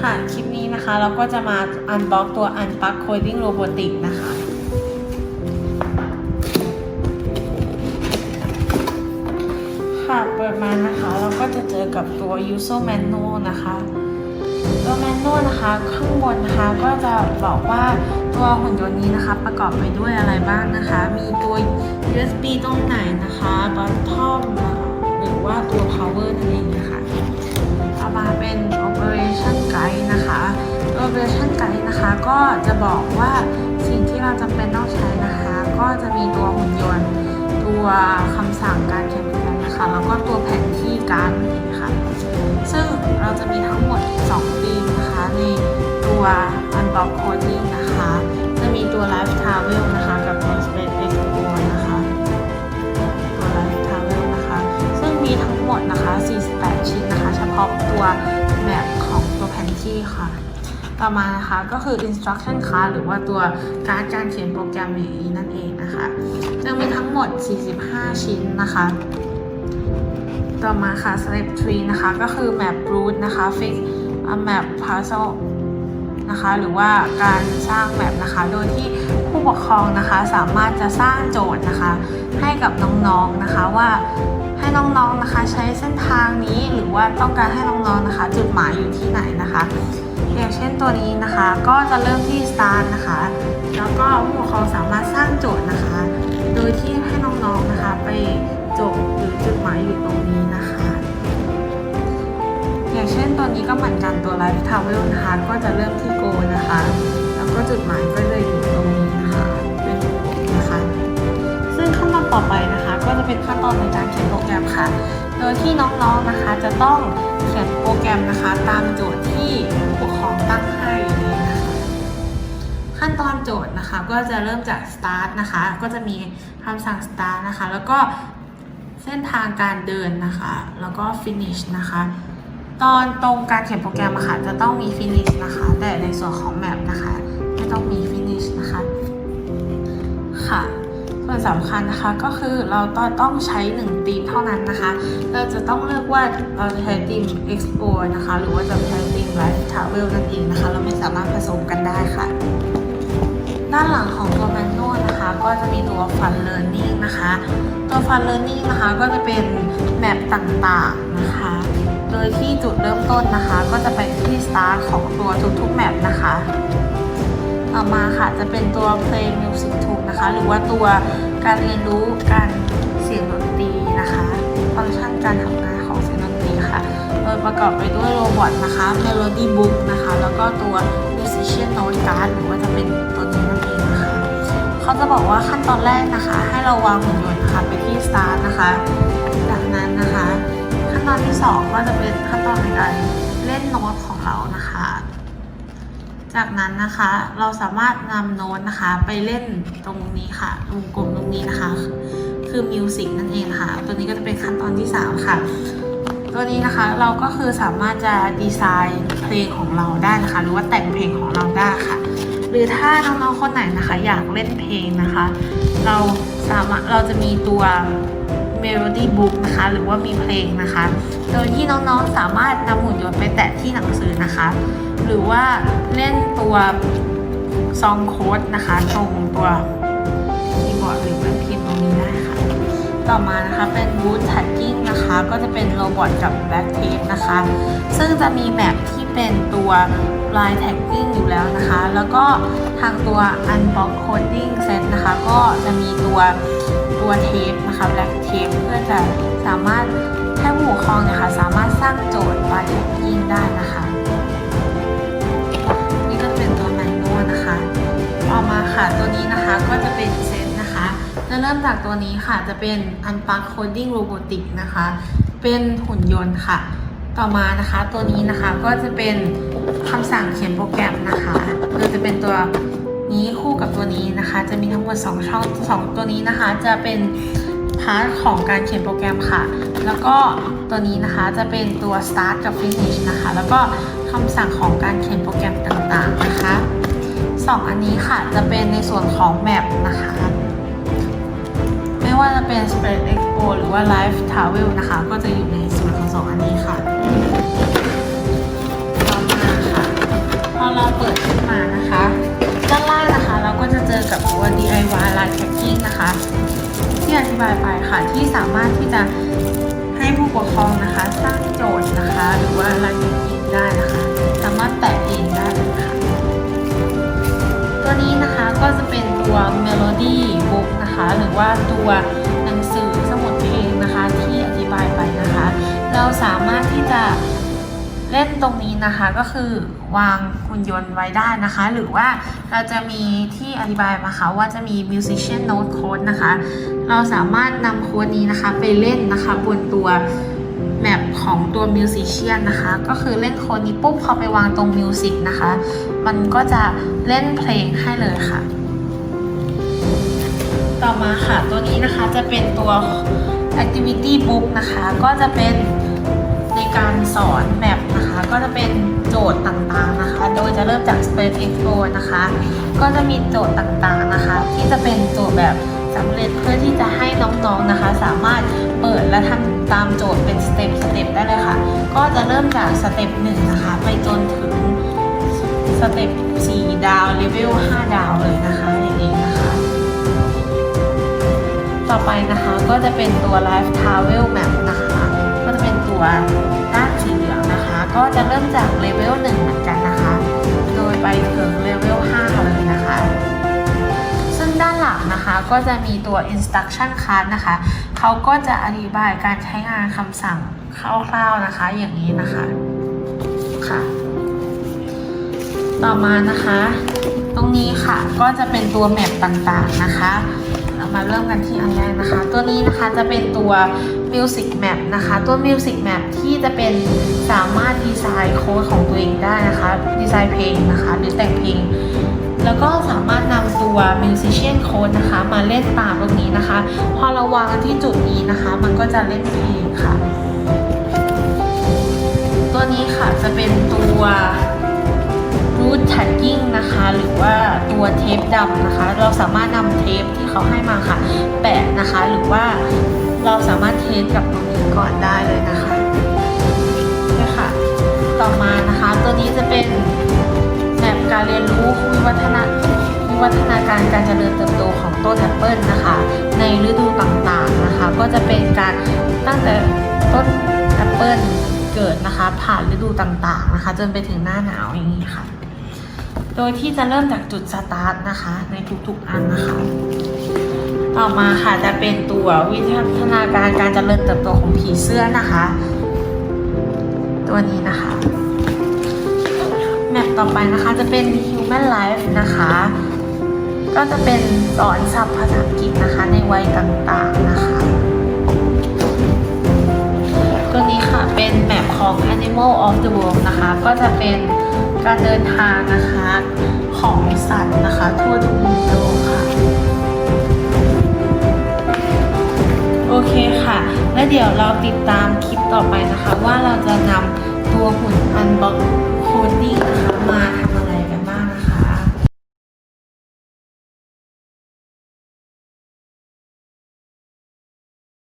ค่ะ คลิปนี้นะคะเราก็จะมาอันบ็อกตัว Unplug Coding Robotic นะคะ ค่ะ เปิดมานะคะ เราก็จะเจอกับตัว user manual นะคะตัว manual นะคะข้างบนนะคะก็จะบอกว่าตัวหุ่นยนต์นี้นะคะ ประกอบไปด้วยอะไรบ้างนะคะ มีตัว USB ตรงไหนนะคะ bottom หรือว่าตัว power นั่นเองนะคะ ต่อมาเป็น operation guide นะคะ operation guide นะคะ ก็จะบอกว่าสิ่งที่เราจำเป็นต้องใช้นะคะ ก็จะมีตัวหุ่นยนต์ ตัวคำสั่งการเขียนโปรแกรมนะคะ แล้วก็ตัวแผนที่การนั่นค่ะซึ่งเราจะมีทั้งหมด 2 ธีมนะคะ ในตัว unblock coding นะคะ ค่ะ ต่อมานะคะก็คือ instruction card หรือว่าตัวการดการเขียนโปรแกรมอย่างนี้นั่นเองนะคะจะมีทั้งหมด 45 ชิ้นนะคะ ต่อมาค่ะ step 3 นะคะ ก็คือ map route นะคะ fix a map puzzle นะคะหรือว่าการสร้างแมปนะคะ โดยที่ผู้ปกครองนะคะสามารถจะสร้างโจทย์นะคะ ให้กับน้องๆนะคะว่า ให้น้องๆนะคะ ใช้เส้นทางนี้หรือว่าต้องการให้น้องๆนะคะ จุดหมายอยู่ที่ไหนนะคะ อย่างเช่นตัวนี้นะคะ ก็จะเริ่มที่ start นะคะ แล้วก็ผู้ปกครองสามารถสร้างโจทย์นะคะ โดยที่ให้น้องๆนะคะ ไปจบหรือจุดหมายอยู่ตรงนี้นะคะ อย่างเช่นตัวนี้ก็เหมือนกันตัว Life Travel นะคะก็จะเริ่มที่ Go นะคะ แล้วก็จุดหมายก็จะอยู่ ก็จะเป็นขั้นตอนในการเขียนโปรแกรมค่ะ โดยที่น้องๆนะคะจะต้องเขียนโปรแกรมนะคะ ตามโจทย์ที่ผู้ปกครองตั้งให้เลยนะคะขั้นตอนโจทย์นะคะก็จะเริ่มจาก start นะคะ ก็จะมีคำสั่ง start นะคะ แล้วก็เส้นทางการเดินนะคะ แล้วก็ finish นะคะตอนตรงการเขียนโปรแกรมอะค่ะจะต้องมี finish นะคะ แต่ในส่วนของ map นะคะ ไม่ต้องมี finish นะคะ ค่ะ ส่วนสำคัญนะคะก็คือเราต้องใช้1ธีมเท่านั้นนะคะ เราจะต้องเลือกว่าเราจะใช้ธีม explore นะคะ หรือว่าจะใช้ธีม life travel นั่นเองนะคะ เราไม่สามารถผสมกันได้ค่ะ ด้านหลังของตัวแมนนวลนะคะ ก็จะมีตัว Fun Learning นะคะ ตัว Fun Learning นะคะก็จะเป็นแมปต่างๆนะคะ โดยที่จุดเริ่มต้นนะคะ ก็จะเป็นที่ start ของตัวทุกๆแมปนะคะ ต่อมาค่ะจะเป็นตัว Play Music Tool นะคะ หรือว่าตัวการเรียนรู้การเสียงดนตรีนะคะ ฟังก์ชันการทำงานของเสียงดนตรีค่ะ โดยประกอบไปด้วยโรบอทนะคะ Melody Book นะคะ แล้วก็ตัว Musician Note Card หรือว่าจะเป็นตัวนี้นั่นเองนะคะเขาจะบอกว่าขั้นตอนแรกนะคะ ให้เราวางหุ่นยนต์นะคะไปที่ Start นะคะ จากนั้นนะคะ ขั้นตอนที่ 2 ก็จะเป็นขั้นตอนในการเล่นโน้ตของเรานะคะ จากนั้นนะคะเราสามารถนำโน้ตนะคะไปเล่นตรงนี้ค่ะวงกลมตรงนี้นะคะ คือมิวสิกนั่นเองค่ะ ตัวนี้ก็จะเป็นขั้นตอนที่ 3 ค่ะ ตัวนี้นะคะเราก็คือสามารถจะดีไซน์เพลงของเราได้นะคะ หรือว่าแต่งเพลงของเราได้ค่ะ หรือถ้าน้องๆคนไหนนะคะ อยากเล่นเพลงนะคะ เราสามารถเราจะมีตัว Melody Book นะคะหรือว่ามีเพลงนะคะ โดยที่น้องๆสามารถนำหุ่นยนต์ไปแตะที่หนังสือนะคะ หรือว่าเล่นตัวซองโค้ดนะคะตรงตัวคีย์บอร์ดหรือเป็นพิมพ์ตรงนี้ได้ค่ะ ต่อมานะคะเป็น Boot Tagging นะคะ ก็จะเป็นโรบอทกับ Black Tape นะคะ ซึ่งจะมีแมปที่เป็นตัว Line Tagging อยู่แล้วนะคะ แล้วก็ทางตัว Unbox Coding Set นะคะ ก็จะมีตัว ตัวเทปนะคะ Black Tape เพื่อจะสามารถให้ผู้ปกครองเนะคะสามารถสร้างโจทย์ Line Tagging ได้นะคะ นี่ก็เป็นตัวแมนนวลนะคะต่อมาค่ะตัวนี้นะคะก็จะเป็นเซตนะคะจะเริ่มจากตัวนี้ค่ะจะเป็น Unplug Coding Robotic นะคะ เป็นหุ่นยนต์ค่ะ ต่อมานะคะตัวนี้นะคะก็จะเป็นคำสั่งเขียนโปรแกรมนะคะโดยจะเป็นตัว นี้คู่กับตัวนี้นะคะ จะมีทั้งหมด 2 ช่องสองตัวนี้นะคะ จะเป็นพาร์ทของการเขียนโปรแกรมค่ะ แล้วก็ตัวนี้นะคะจะเป็นตัว start กับ finish นะคะ แล้วก็คำสั่งของการเขียนโปรแกรมต่างๆนะคะสองอันนี้ค่ะจะเป็นในส่วนของ map นะคะไม่ว่าจะเป็น Spread Expo หรือว่า Live Travel นะคะ ก็จะอยู่ในส่วนของสองอันนี้ค่ะต่อมาค่ะวาเปิดขึ้มานะคะ ยแท็กกิ้งนะคะ ที่อธิบายไปค่ะที่สามารถที่จะให้ผู้ปกครองนะคะ สร้างโจทย์นะคะ หรือว่าลายแท็กกิ้งได้นะคะ สามารถแตะเองได้เลยค่ะตัวนี้นะคะก็จะเป็นตัว Melody Book นะคะ หรือว่าตัวหนังสือสมุดเพลงนะคะ ที่อธิบายไปนะคะ เราสามารถที่จะ เล่นตรงนี้นะคะก็คือวางหุ่นยนต์ไว้ได้นะคะ หรือว่าเราจะมีที่อธิบายมาค่ะว่าจะมี musician note code นะคะ เราสามารถนำโค้ดนี้นะคะไปเล่นนะคะบนตัวแมปของตัว musician นะคะ ก็คือเล่นโค้ดนี้ปุ๊บพอไปวางตรง music นะคะ มันก็จะเล่นเพลงให้เลยค่ะ ต่อมาค่ะตัวนี้นะคะจะเป็นตัว activity book นะคะ ก็จะเป็นในการสอนแบบ ก็จะเป็นโจทย์ต่างๆนะคะ โดยจะเริ่มจาก Space Expo นะคะ ก็จะมีโจทย์ต่างๆนะคะ ที่จะเป็นโจทย์แบบสำเร็จเพื่อที่จะให้น้องๆนะคะ สามารถเปิดและทำตามโจทย์เป็นสเต็ปสเต็ปได้เลยค่ะ ก็จะเริ่มจากสเต็ปหนึ่งนะคะ ไปจนถึงสเต็ป4ดาวเลเวล5ดาวเลยนะคะอย่างนี้นะคะ ต่อไปนะคะก็จะเป็นตัว Life Travel Map นะคะ ก็จะเป็นตัว ก็จะเริ่มจากเลเวล1เหมือนกันนะคะ โดยไปถึงเลเวล5เลยนะคะ ซึ่งด้านหลังนะคะก็จะมีตัว instruction card นะคะ เขาก็จะอธิบายการใช้งานคำสั่งคร่าวๆนะคะ อย่างนี้นะคะค่ะ ต่อมานะคะ ตรงนี้ค่ะก็จะเป็นตัวแมปต่างๆนะคะ เรามาเริ่มกันที่อันแรกนะคะ ตัวนี้นะคะจะเป็นตัว Music Map นะคะ ตัว Music Map ที่จะเป็นสามารถดีไซน์โค้ดของตัวเองได้นะคะ ดีไซน์เพลงนะคะ หรือแต่งเพลง แล้วก็สามารถนำตัว Musician Code นะคะ มาเล่นตามตรงนี้นะคะ พอเราวางที่จุดนี้นะคะ มันก็จะเล่นเพลงค่ะ ตัวนี้ค่ะจะเป็นตัว root tagging นะคะ หรือว่าตัว ปดำนะคะ เราสามารถนำเทปที่เขาให้มาค่ะ แปะนะคะ หรือว่าเราสามารถเทสกับตรงนี้ก่อนได้เลยนะคะนี่ค่ะ ต่อมานะคะ ตัวนี้จะเป็นแบบการเรียนรู้วิวัฒนาวิวัฒนาการการเจริญเติบโตของต้นแอปเปิลนะคะ ในฤดูต่างๆนะคะ ก็จะเป็นการตั้งแต่ต้นแอปเปิลเกิดนะคะ ผ่านฤดูต่างๆนะคะ จนไปถึงหน้าหนาวอย่างนี้ค่ะ โดยที่จะเริ่มจากจุดสตาร์ทนะคะ ในทุกๆอันนะคะ ต่อมาค่ะจะเป็นตัววิวัฒนาการการเจริญเติบโตของผีเสื้อนะคะ ตัวนี้นะคะแมปต่อไปนะคะจะเป็น Human Life นะคะ ก็จะเป็นสอนศัพท์ภาษาอังกฤษนะคะในวัยต่างๆนะคะ ตัวนี้ค่ะเป็นแมปของ Animal of the World นะคะ ก็จะเป็น การเดินทางนะคะของสัตว์นะคะทั่วทุกมุมโลกค่ะ โอเคค่ะ และเดี๋ยวเราติดตามคลิปต่อไปนะคะ ว่าเราจะนำตัวหุ่นอันบ็อกโคดิ้งนะคะมาทำ